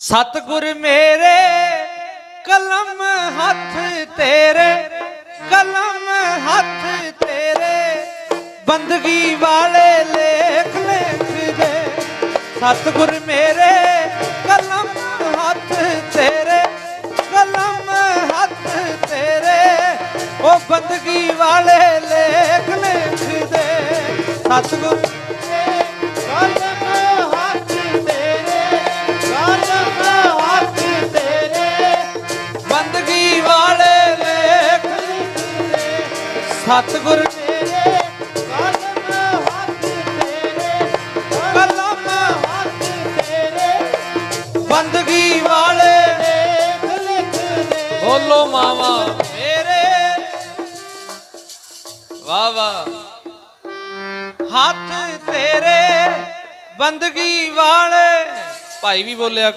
ਸਤਿਗੁਰ ਮੇਰੇ, ਕਲਮ ਹੱਥ ਤੇਰੇ, ਕਲਮ ਹੱਥ ਤੇਰੇ। ਬੰਦਗੀ ਵਾਲੇ ਲੇਖ ਲਿਖਦੇ ਸਤਿਗੁਰ ਮੇਰੇ, ਕਲਮ ਹੱਥ ਤੇਰੇ, ਕਲਮ ਹੱਥ ਤੇਰੇ। ਉਹ ਬੰਦਗੀ ਵਾਲੇ ਲੇਖ ਲਿਖਦੇ ਸਤਿਗੁਰ ਸਤਿਗੁਰ ਮੇਰੇ ਕਲਮ ਹੱਥ ਤੇਰੇ ਕਲਮ ਹੱਥ ਤੇਰੇ। ਬੰਦਗੀ ਵਾਲੇ ਲੇਖ ਬੋਲੋ ਮਾਵਾ। ਮੇਰੇ। ਵਾਹ ਹੱਥ ਤੇਰੇ ਬੰਦਗੀ ਵਾਲੇ। ਭਾਈ ਵੀ ਬੋਲਿਆ।